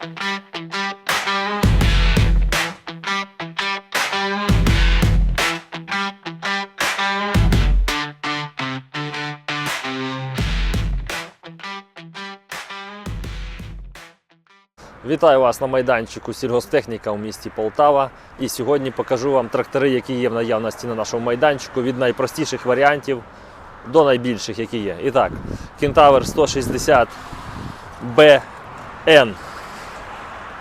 Вітаю вас на майданчику сільгостехніка у місті Полтава. І сьогодні покажу вам трактори, які є в наявності на нашому майданчику від найпростіших варіантів до найбільших, які є. І так, Кентавр 160 BN.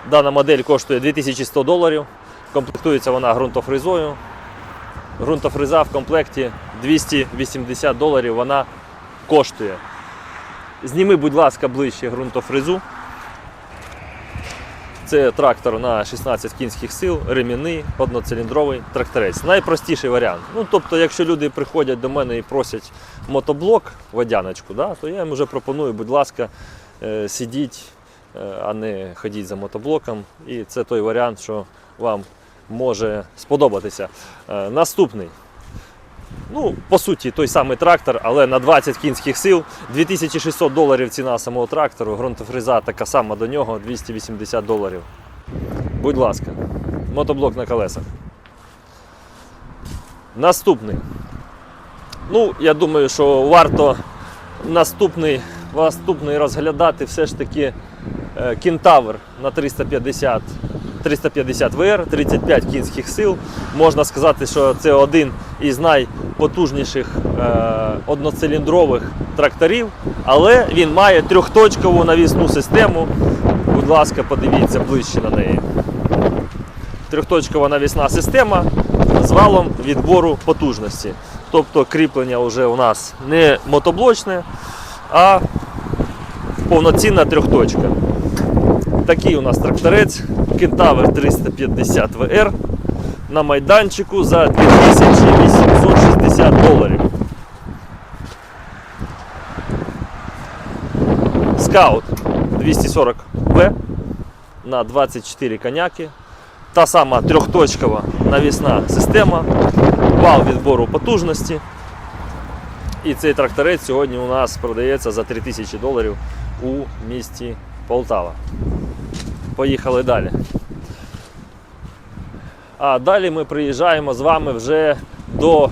Дана модель коштує 2100 доларів. Комплектується вона ґрунтофризою. Ґрунтофриза в комплекті 280 доларів вона коштує. Зніми, будь ласка, ближче ґрунтофризу. Це трактор на 16 кінських сил, ремінний, одноциліндровий тракторець. Найпростіший варіант. Ну, тобто, якщо люди приходять до мене і просять мотоблок, водяночку, да, то я їм вже пропоную, будь ласка, е, сидіть, а не ходіть за мотоблоком. І це той варіант, що вам може сподобатися. Е, Наступний. Ну, по суті, той самий трактор, але на 20 кінських сил. 2600 доларів ціна самого трактору, ґрунтофреза така сама до нього 280 доларів. Будь ласка, мотоблок на колесах. Наступний. Ну, я думаю, що варто наступний, наступний розглядати все ж таки е, кентавр на 350 350 ВР, 35 кінських сил. Можна сказати, що це один із найпотужніших е, одноциліндрових тракторів, але він має трьохточкову навісну систему. Будь ласка, подивіться ближче на неї. Трьохточкова навісна система з валом відбору потужності. Тобто кріплення вже у нас не мотоблочне, а повноцінна трьохточка. Такий у нас тракторець Кентавр 350 VR на майданчику за 2860 доларів. Скаут 240В на 24 коняки. Та сама трьохточкова навісна система, вал відбору потужності. І цей тракторець сьогодні у нас продається за 3000 доларів у місті Полтава. Поїхали далі. А далі ми приїжджаємо з вами вже до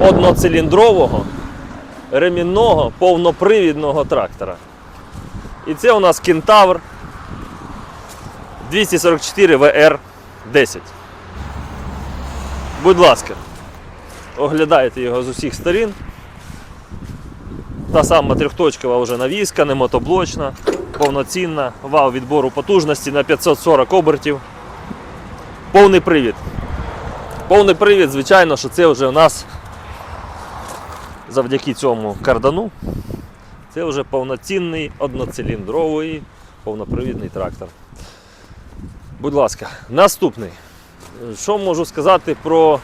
одноциліндрового ремінного повнопривідного трактора. І це у нас Кентавр 244 VR 10. Будь ласка, оглядайте його з усіх сторін. Та сама трьохточкова вже навіска, не мотоблочна, повноцінна, вал відбору потужності на 540 обертів. Повний привід. Повний привід, звичайно, що це вже у нас завдяки цьому кардану. Це вже повноцінний одноциліндровий повнопривідний трактор. Будь ласка, наступний. Що можу сказати про.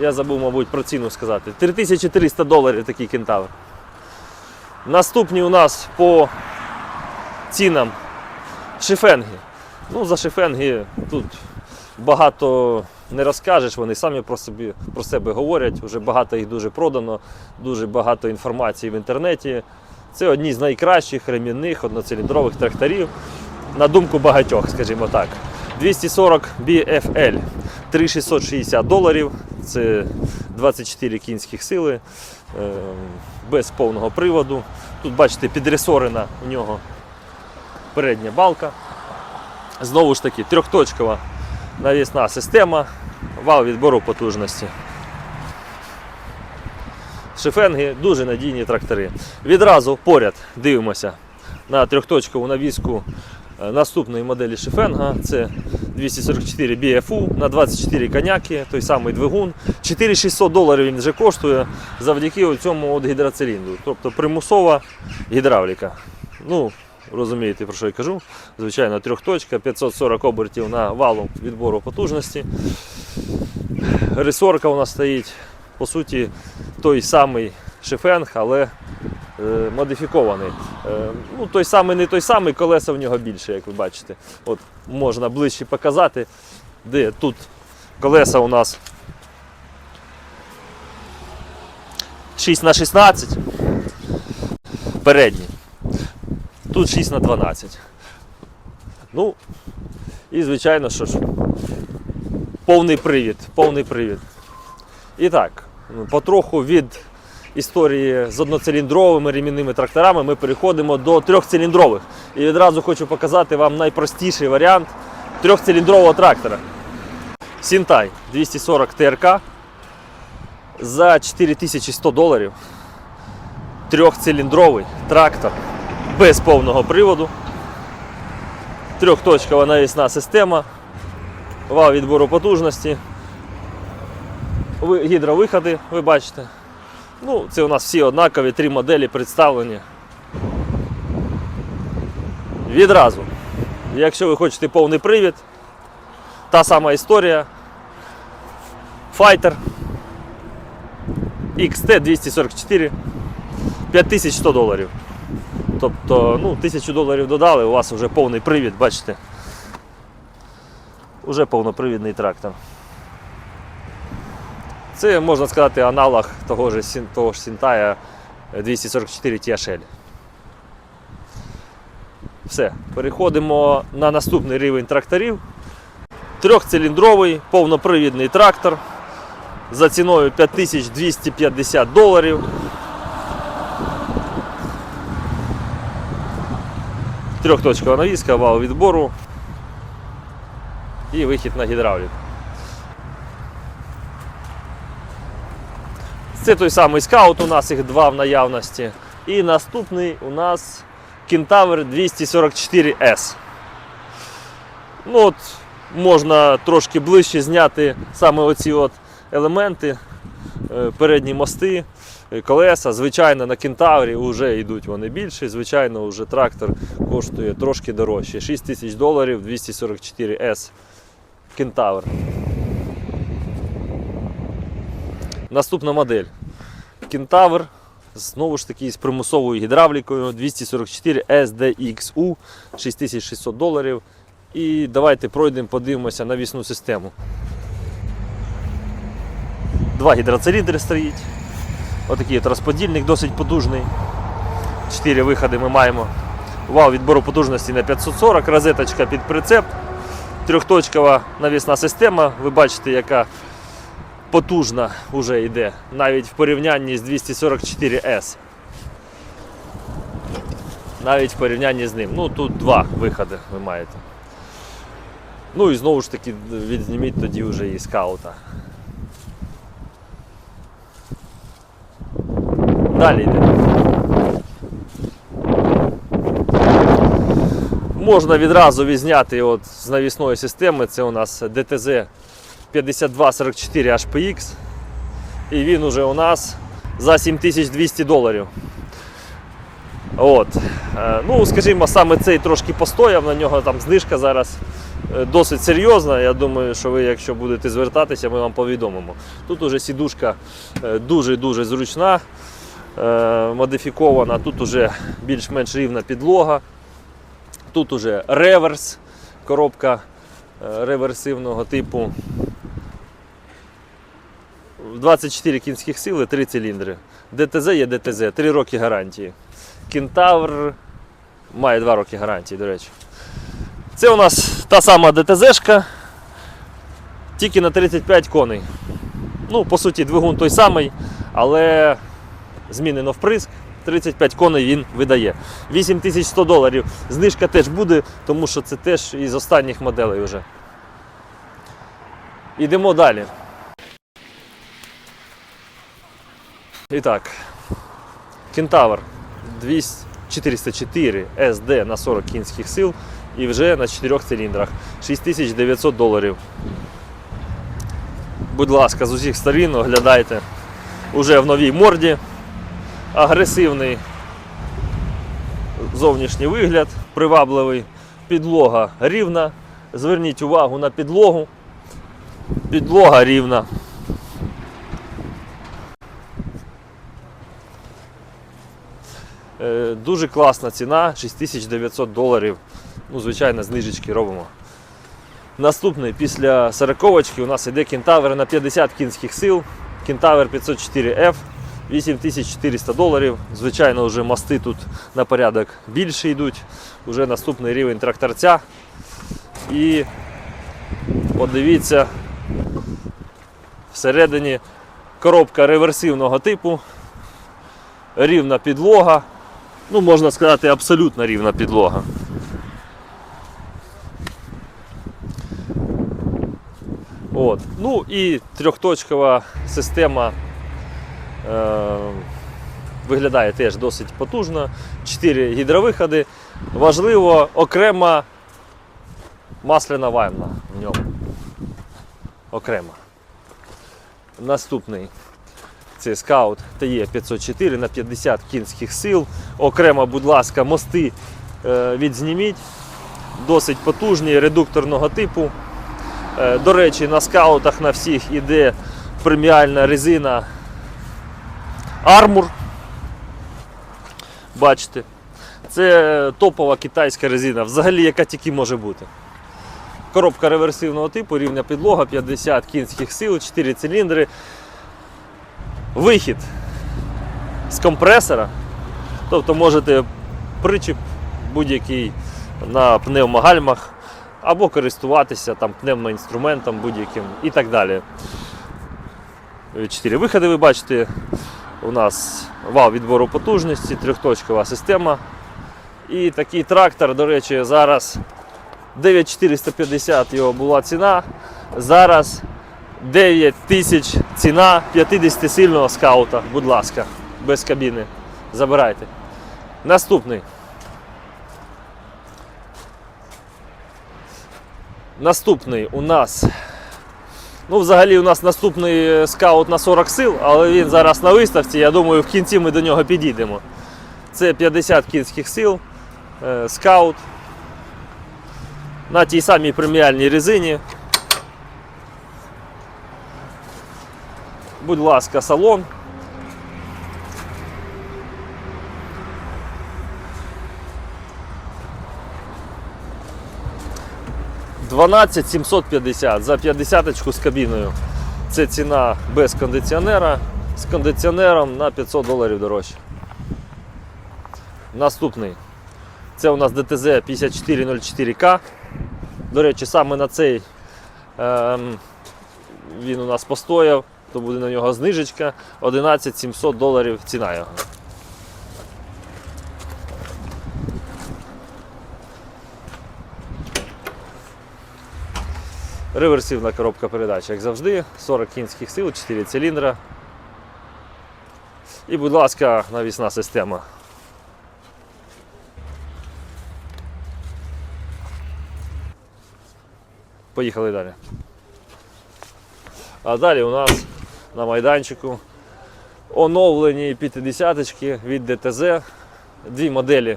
Я забув, мабуть, про ціну сказати. 3300 доларів такий кентавр. Наступні у нас по цінам шифенги. Ну, за шифенги тут багато не розкажеш, вони самі про, собі, про себе говорять. Вже багато їх дуже продано, дуже багато інформації в інтернеті. Це одні з найкращих ремінних одноциліндрових тракторів, на думку багатьох, скажімо так. 240 BFL 3660 доларів. Це 24 кінських сили без повного приводу. Тут, бачите, підресорена у нього передня балка. Знову ж таки, трьохточкова навісна система, вал відбору потужності. Шифенги дуже надійні трактори. Відразу поряд дивимося на трьохточкову навіску е, наступної моделі Шифенга. Це 244 BFU на 24 коняки, той самий двигун. 4600 доларів він вже коштує завдяки цьому от гідроциліндру. Тобто примусова гідравліка. Ну, розумієте, про що я кажу. Звичайно, трьохточка, 540 обертів на валу відбору потужності. Ресорка у нас стоїть, по суті, той самий шифенг, але модифікований. Е, ну, той самий, не той самий, колеса в нього більше, як ви бачите. От можна ближче показати, де тут колеса у нас 6 на 16 передні. Тут 6 на 12. Ну, і звичайно, що ж, повний привід, повний привід. І так, ну, потроху від історії з одноциліндровими ремінними тракторами ми переходимо до трьохциліндрових. І відразу хочу показати вам найпростіший варіант трьохциліндрового трактора. Сінтай 240 ТРК за 4100 доларів. Трьохциліндровий трактор без повного приводу. Трьохточкова навісна система, вал відбору потужності, гідровиходи, ви бачите. Ну, це у нас всі однакові, три моделі представлені. Відразу. Якщо ви хочете повний привід, та сама історія. Fighter XT 244 5100 доларів. Тобто, ну, 1000 доларів додали, у вас вже повний привід, бачите. Уже повнопривідний трактор. Це можна сказати аналог того ж, того ж Сінтая 244 THL. Все, переходимо на наступний рівень тракторів. Трьохциліндровий повнопривідний трактор за ціною 5250 доларів. Трьохточкова навіска, вал відбору і вихід на гідравлік. Це той самий скаут, у нас їх два в наявності. І наступний у нас Кентавр 244S. Ну от, можна трошки ближче зняти саме оці от елементи, е, передні мости, е, колеса. Звичайно, на кентаврі вже йдуть вони більше. Звичайно, вже трактор коштує трошки дорожче. 6 тисяч доларів 244S Кентавр. Наступна модель. Кентавр. Знову ж таки з примусовою гідравлікою 244 SDXU 6600 доларів. І давайте пройдемо, подивимося на вісну систему. Два гідроциліндри стоїть. Отакий от розподільник досить потужний. Чотири виходи ми маємо. Вал відбору потужності на 540, розеточка під прицеп, трьохточкова навісна система. Ви бачите, яка потужна вже йде, навіть в порівнянні з 244S. Навіть в порівнянні з ним. Ну тут два виходи ви маєте. Ну і знову ж таки відзніміть тоді вже і скаута. Далі йде. Можна відразу відзняти от з навісної системи. Це у нас DTZ 5244 HPX. І він уже у нас за 7200 доларів. От. Е, Ну, скажімо, саме цей трошки постояв, на нього там знижка зараз е, досить серйозна. Я думаю, що ви, якщо будете звертатися, ми вам повідомимо. Тут уже сідушка е, дуже-дуже зручна, модифікована, тут уже більш-менш рівна підлога. Тут уже реверс, коробка реверсивного типу. 24 кінських сили, 3 циліндри. ДТЗ є ДТЗ, 3 роки гарантії. Кентавр має 2 роки гарантії, до речі. Це у нас та сама ДТЗшка, тільки на 35 коней. Ну, по суті, двигун той самий, але змінено вприск. 35 коней він видає. 8100 доларів. Знижка теж буде, тому що це теж із останніх моделей вже. Йдемо далі. І так, Кентавр 200 404 SD на 40 кінських сил і вже на 4 циліндрах 6900 доларів. Будь ласка, з усіх сторін оглядайте уже в новій морді. Агресивний зовнішній вигляд, привабливий, підлога рівна. Зверніть увагу на підлогу. Підлога рівна. Дуже класна ціна, 6900 доларів. Ну, звичайно, знижечки робимо. Наступний після 40 у нас йде кентавр на 50 кінських сил. Кентавр 504F 8400 доларів. Звичайно, вже мости тут на порядок більше йдуть. Уже наступний рівень тракторця. І подивіться, всередині коробка реверсивного типу, рівна підлога. Ну, можна сказати, абсолютно рівна підлога. От. Ну і трьохточкова система е, виглядає теж досить потужно. Чотири гідровиходи. Важливо окрема масляна ванна в ньому. Окрема. Наступний це скаут ТЕ 504 на 50 кінських сил. Окремо, будь ласка, мости е, відзніміть. Досить потужні, редукторного типу. Е, До речі, на скаутах на всіх іде преміальна резина Armour. Бачите, це топова китайська резина, взагалі яка тільки може бути. Коробка реверсивного типу, рівня підлога, 50 кінських сил, 4 циліндри. Вихід з компресора. Тобто можете причіп будь-який на пневмогальмах або користуватися там пневмоінструментом будь-яким і так далі. Чотири виходи ви бачите. У нас вал відбору потужності, трьохточкова система. І такий трактор, до речі, зараз 9450 його була ціна. Зараз 9 тисяч ціна 50-сильного скаута. Будь ласка, без кабіни. Забирайте. Наступний. Наступний у нас. Ну, взагалі, у нас наступний е, скаут на 40 сил, але він зараз на виставці. Я думаю, в кінці ми до нього підійдемо. Це 50 кінських сил, е, скаут. На тій самій преміальній резині. Будь ласка, салон. Дванадцять 750 за 50 з кабіною. Це ціна без кондиціонера. З кондиціонером на 500 доларів дорожче. Наступний. Це у нас ДТЗ 5404К. До речі, саме на цей ем, він у нас постояв, то буде на нього знижечка. 11 700 доларів ціна його. Реверсивна коробка передач, як завжди, 40 кінських сил, 4 циліндра. І, будь ласка, навісна система. Поїхали далі. А далі у нас на майданчику оновлені 50-ки від ДТЗ. Дві моделі.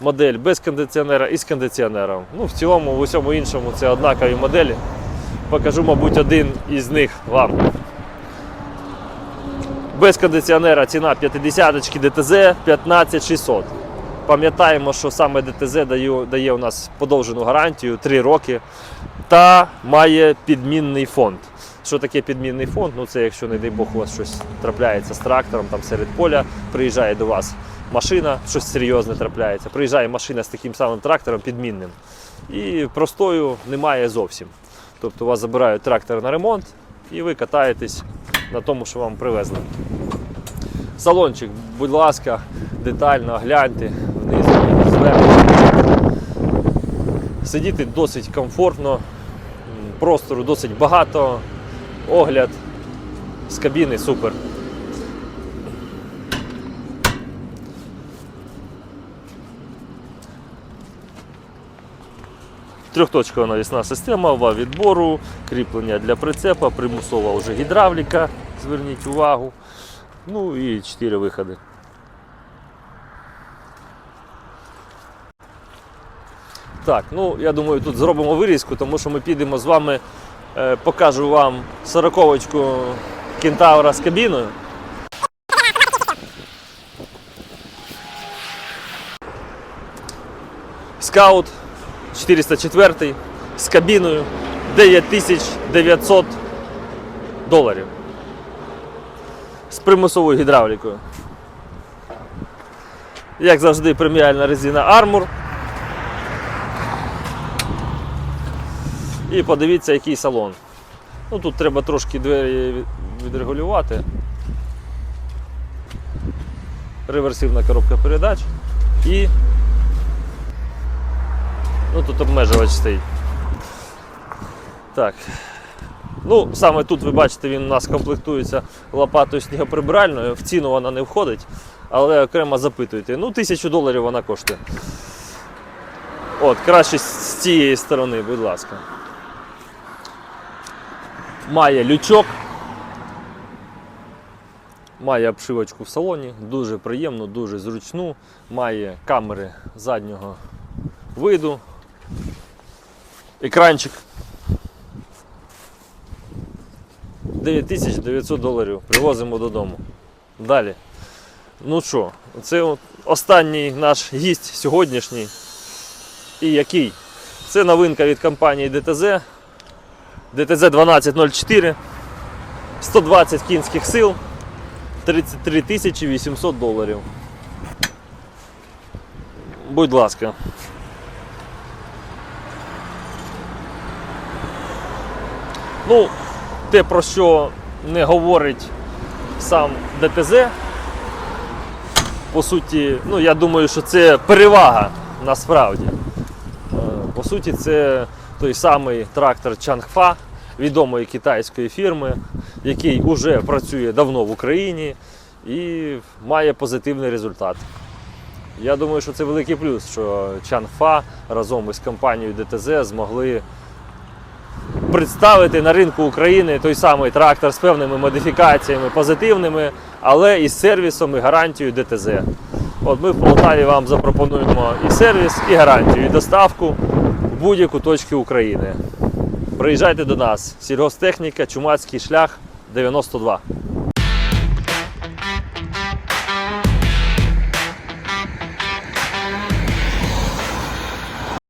Модель без кондиціонера і з кондиціонером. Ну, в цілому, в усьому іншому це однакові моделі. Покажу, мабуть, один із них вам. Без кондиціонера ціна 50-ки ДТЗ 15600. Пам'ятаємо, що саме ДТЗ дає, дає у нас подовжену гарантію 3 роки та має підмінний фонд. Що таке підмінний фонд? Ну це якщо, не дай Бог, у вас щось трапляється з трактором там серед поля, приїжджає до вас машина, щось серйозне трапляється. Приїжджає машина з таким самим трактором підмінним. І простою немає зовсім. Тобто у вас забирають трактор на ремонт і ви катаєтесь на тому, що вам привезли. Салончик, будь ласка, детально гляньте вниз, зверху. Сидіти досить комфортно, простору досить багато, огляд з кабіни супер. Трьохточкова навісна система, вал відбору, кріплення для прицепа, примусова вже гідравліка, зверніть увагу. Ну і 4 виходи. Так, ну я думаю, тут зробимо вирізку, тому що ми підемо з вами, покажу вам сороковочку кентавра з кабіною. Скаут 404 з кабіною 9900 доларів. З примусовою гідравлікою. Як завжди, преміальна резина Armor. І подивіться, який салон. Ну, тут треба трошки двері відрегулювати. Реверсивна коробка передач і ну, тут обмежувач стоїть. Так. Ну, саме тут ви бачите, він у нас комплектується лопатою снігоприбиральною. В ціну вона не входить, але окремо запитуйте. Ну, тисячу доларів вона коштує. От, краще з цієї сторони, будь ласка. Має лючок. Має обшивочку в салоні, дуже приємну, дуже зручну. Має камери заднього виду. Екранчик 9900 доларів. Привозимо додому. Далі. Ну що, це останній наш гість сьогоднішній. І який? Це новинка від компанії DTZ. DTZ 1204. 120 кінських сил. 33 тисячі 800 доларів. Будь ласка. Ну, те, про що не говорить сам ДТЗ, по суті, ну я думаю, що це перевага насправді. Е, По суті, це той самий трактор Чангфа, відомої китайської фірми, який вже працює давно в Україні і має позитивний результат. Я думаю, що це великий плюс, що Чанфа разом із компанією ДТЗ змогли представити на ринку України той самий трактор з певними модифікаціями позитивними, але із сервісом і гарантією ДТЗ. От ми в Полтаві вам запропонуємо і сервіс, і гарантію, і доставку будь-яку точку України. Приїжджайте до нас. Сільгостехніка, Чумацький шлях 92.